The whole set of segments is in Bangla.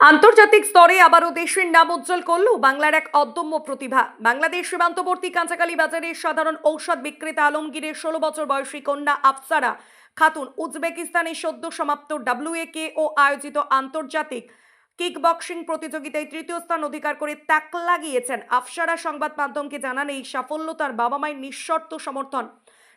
আন্তর্জাতিক স্তরে আবারও দেশের নাম উজ্জ্বল করল বাংলার এক অদম্য প্রতিভা। বাংলাদেশ সীমান্তবর্তী কাঁচাকালী বাজারের সাধারণ ঔষধ বিক্রেতা আলমগীরের ষোলো বছর বয়সী কন্যা আফসারা খাতুন উজবেকিস্তানে সদ্য সমাপ্ত ডাব্লিউএকে ও আয়োজিত আন্তর্জাতিক কিক বক্সিং প্রতিযোগিতায় তৃতীয় স্থান অধিকার করে তাক লাগিয়েছেন আফসারা। সংবাদ মাধ্যমকে জানান, এই সাফল্য তার বাবা মায়ের নিঃশর্ত সমর্থন।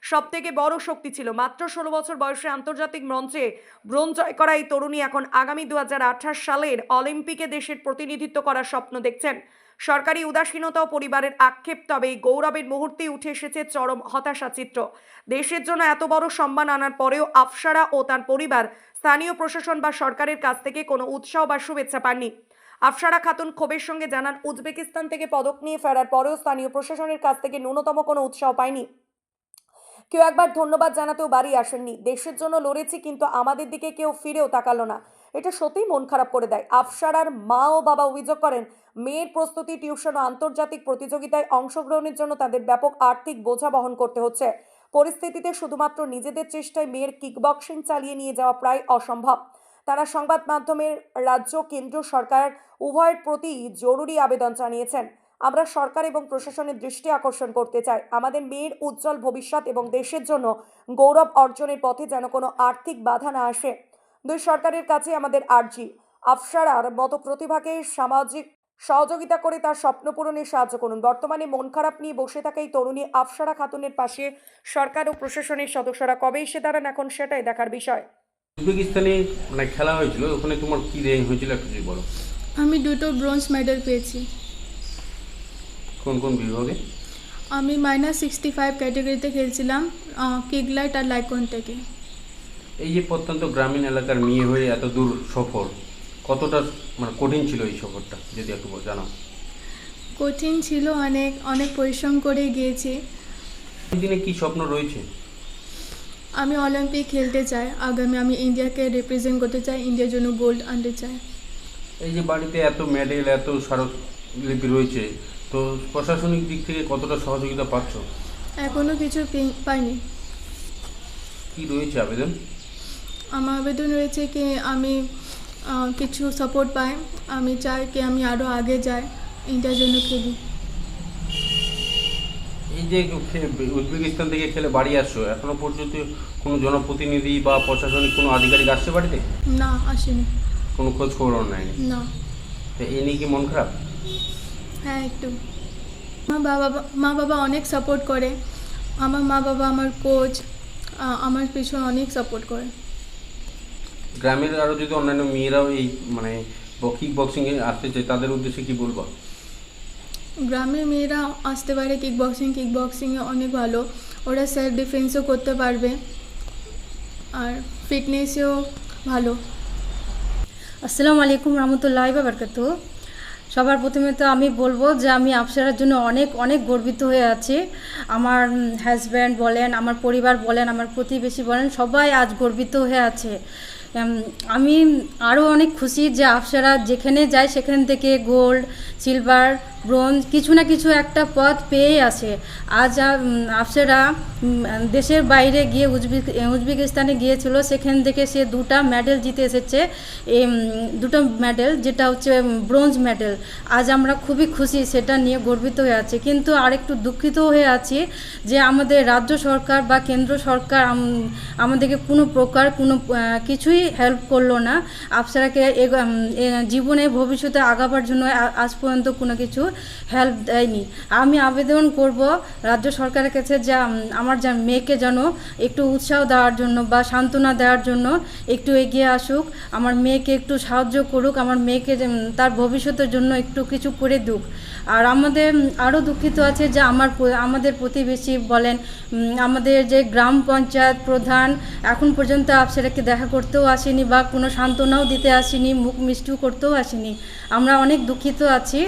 সব থেকে বড় শক্তি ছিল। মাত্র ষোলো বছর বয়সে আন্তর্জাতিক মঞ্চে ব্রোঞ্জ জয় করা এই তরুণী এখন আগামী দুহাজার আঠাশ সালের অলিম্পিকে দেশের প্রতিনিধিত্ব করার স্বপ্ন দেখছেন। সরকারি উদাসীনতা ও পরিবারের আক্ষেপ তবে এই গৌরবের মুহূর্তে উঠে এসেছে চরম হতাশা চিত্র। দেশের জন্য এত বড় সম্মান আনার পরেও আফসারা ও তার পরিবার, স্থানীয় প্রশাসন বা সরকারের কাছ থেকে কোনো উৎসাহ বা শুভেচ্ছা পাননি। আফসারা খাতুন ক্ষোভের সঙ্গে জানান, উজবেকিস্তান থেকে পদক নিয়ে ফেরার পরেও স্থানীয় প্রশাসনের কাছ থেকে ন্যূনতম কোনো উৎসাহ পায়নি। কেউ একবার ধন্যবাদ জানাতেও বাড়ি আসেননি। দেশের জন্য লড়েছি, কিন্তু আমাদের দিকে কেউ ফিরেও তাকালো না। এটা সত্যিই মন খারাপ করে দেয়। আফসারার মা ও বাবা অভিযোগ করেন, মেয়ের প্রস্তুতি টিউশন ও আন্তর্জাতিক প্রতিযোগিতায় অংশগ্রহণের জন্য তাদের ব্যাপক আর্থিক বোঝা বহন করতে হচ্ছে। পরিস্থিতিতে শুধুমাত্র নিজেদের চেষ্টায় মেয়ের কিকবক্সিং চালিয়ে নিয়ে যাওয়া প্রায় অসম্ভব। তারা সংবাদ মাধ্যমের রাজ্য কেন্দ্র সরকার উভয়ের প্রতি জরুরি আবেদন জানিয়েছেন। আমরা সরকার এবং প্রশাসনের দৃষ্টি আকর্ষণ করতে চাই। আমাদের মেয়ের উজ্জ্বল ভবিষ্যৎ এবং দেশের জন্য গৌরব অর্জনের পথে যেন কোনো আর্থিক বাধা না আসে। দুই সরকারের কাছে আমাদের আর্জি। আফসারার মতো প্রতিভাকে সামাজিক সহযোগিতা করে তার স্বপ্ন পূরণে সাহায্য করুন। বর্তমানে মন খারাপ নিয়ে বসে থাকা এই তরুণী আফসারা খাতুনের পাশে সরকার ও প্রশাসনের সদস্যরা কবে এসে দাঁড়ান এখন সেটাই দেখার বিষয়। উজবেকিস্তানে মানে খেলা হয়েছিল ওখানে তোমার কি র্যাঙ্ক হয়েছিল একটু বলো। আমি দুটো ব্রোঞ্জ মেডেল পেয়েছি। কোন কোন বিভাগে? আমি মাইনাস সিক্সটি ফাইভ ক্যাটাগরিতে খেলছিলাম কিগলাইট আর লাইকন থেকে এই যে প্রত্যন্ত গ্রামীণ এলাকার মেয়ে হয়ে এত দূর সফর কতটা মানে কঠিন ছিল এই সফরটা যদি একটু জানাও। কঠিন ছিল অনেক অনেক পরিশ্রম করে গিয়েছি। দিনে কি স্বপ্ন রয়েছে? আমি অলিম্পিক খেলতে চাই আগামী আমি ইন্ডিয়াকে রিপ্রেজেন্ট করতে চাই ইন্ডিয়ার জন্য গোল্ড আনতে চাই। এই যে বাড়িতে এত মেডেল এত স্মারকলিপি রয়েছে তো প্রশাসনিক দিক থেকে কতটা সহযোগিতা পাচ্ছ? এখনও কিছু পে- পাইনি। কি রয়েছে আবেদন? আমার আবেদন রয়েছে কি আমি আহ, কিছু সাপোর্ট পাই। আমি চাই কি আমি আরও আগে যাই। ইন্ডিয়ার জন্য খেলি। এই যে খে- উজবেকিস্তান থেকে খেলে বাড়ি আসছো এখনও পর্যন্ত কোনো জনপ্রতিনিধি বা প্রশাসনিক কোনো আধিকারিক আসছে বাড়িতে? না আসেনি। কোনো খোঁজ খবর নেয়নি? না। তো এই নিয়ে কি মন খারাপ? হ্যাঁ একটু মা বাবা মা বাবা অনেক সাপোর্ট করে। আমার মা বাবা আমার কোচ আমার পিছনে অনেক সাপোর্ট করে। গ্রামের আরও যদি অন্যান্য মেয়েরাও এই মানে কিক বক্সিংয়ে আসতে চায় তাদের উদ্দেশ্যে কি বলব? গ্রামের মেয়েরা আসতে পারে কিক বক্সিং কিক বক্সিংয়ে অনেক ভালো। ওরা সেলফ ডিফেন্সও করতে পারবে। আর ফিটনেসেও ভালো। আসসালামু আলাইকুম রহমতুল্লাহ বাবরকাত সবার প্রথমে তো আমি বলব যে আমি আপসারার জন্য অনেক অনেক গর্বিত হয়ে আছি। আমার হাজব্যান্ড বলেন, আমার পরিবার বলেন, আমার প্রতিবেশী বলেন, সবাই আজ গর্বিত হয়ে আছে। আমি আরও অনেক খুশি যে আপসারা যেখানে যায় সেখান থেকে গোল্ড সিলভার ব্রোঞ্জ কিছু না কিছু একটা পথ পেয়েই আছে। আজ আফসারা দেশের বাইরে গিয়ে উজবেক, উজবেকিস্তানে গিয়েছিল, সেখান থেকে সে দুটা মেডেল জিতে এসেছে। দুটো মেডেল যেটা হচ্ছে ব্রোঞ্জ মেডেল আজ আমরা খুবই খুশি, সেটা নিয়ে গর্বিত হয়ে আছি। কিন্তু আরেকটু দুঃখিত হয়ে আছি যে আমাদের রাজ্য সরকার বা কেন্দ্র সরকার আমাদেরকে কোনো প্রকার কোনো কিছুই হেল্প করল না। আফসারাকে জীবনে ভবিষ্যতে আগাবার জন্য আজ পর্যন্ত কোনো কিছু হেল্প দেয়নি। আমি আবেদন করব রাজ্য সরকারের কাছে যে আমার যা মেয়েকে যেন একটু উৎসাহ দেওয়ার জন্য বা সান্ত্বনা দেওয়ার জন্য একটু এগিয়ে আসুক, আমার মেয়েকে একটু সাহায্য করুক, আমার মেয়েকে তার ভবিষ্যতের জন্য একটু কিছু করে দুক। আর আমাদের আরও দুঃখিত আছে যে, আমার আমাদের প্রতিবেশী বলেন আমাদের যে গ্রাম পঞ্চায়েত প্রধান, এখন পর্যন্ত আফসারাকে দেখা করতেও আসেনি বা কোনো সান্ত্বনাও দিতে আসেনি, মুখ মিষ্টিও করতেও আসেনি। আমরা অনেক দুঃখিত আছি।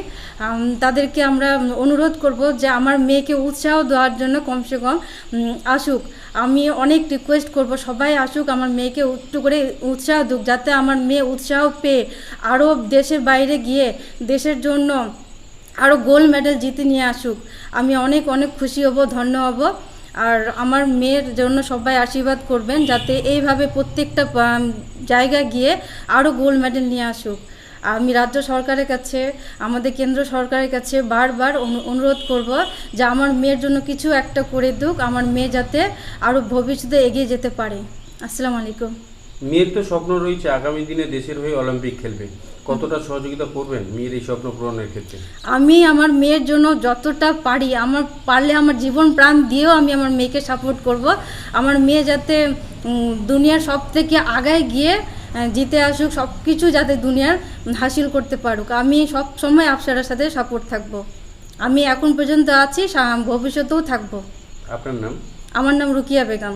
তাদেরকে আমরা অনুরোধ করব যে আমার মেয়েকে উৎসাহ দেওয়ার জন্য কমসে কম আসুক। আমি অনেক রিকোয়েস্ট করব সবাই আসুক আমার মেয়েকে একটু করে উৎসাহ দুক যাতে আমার মেয়ে উৎসাহ পেয়ে আরও দেশের বাইরে গিয়ে দেশের জন্য আরও গোল্ড মেডেল জিতে নিয়ে আসুক। আমি অনেক অনেক খুশি হব ধন্য হব। আর আমার মেয়ের জন্য সবাই আশীর্বাদ করবেন যাতে এইভাবে প্রত্যেকটা আম, জায়গায় গিয়ে আরও গোল্ড মেডেল নিয়ে আসুক। আমি রাজ্য সরকারের কাছে আমাদের কেন্দ্র সরকারের কাছে বারবার অনু- অনুরোধ করব যে আমার মেয়ের জন্য কিছু একটা করে দুক আমার মেয়ে যাতে আরও ভবিষ্যতে এগিয়ে যেতে পারে। আসসালামু আলাইকুম। মেয়ের তো স্বপ্ন রয়েছে আগামী দিনে দেশের হয়ে অলিম্পিক খেলবে। কতটা সহযোগিতা করবেন মেয়ের এই স্বপ্ন পূরণের ক্ষেত্রে? আমি আমার মেয়ের জন্য যতটা পারি আমার পারলে আমার জীবন প্রাণ দিয়েও আমি আমার মেয়েকে সাপোর্ট করব। আমার মেয়ে যাতে দুনিয়ার সব থেকে আগায় গিয়ে জিতে আসুক সব কিছু যাতে দুনিয়ার হাসিল করতে পারুক। আমি সব সময় আপসারার সাথে সাপোর্ট থাকব। আমি এখন পর্যন্ত আছি ভবিষ্যতেও থাকব। আপনার নাম? আমার নাম রুকিয়া বেগম।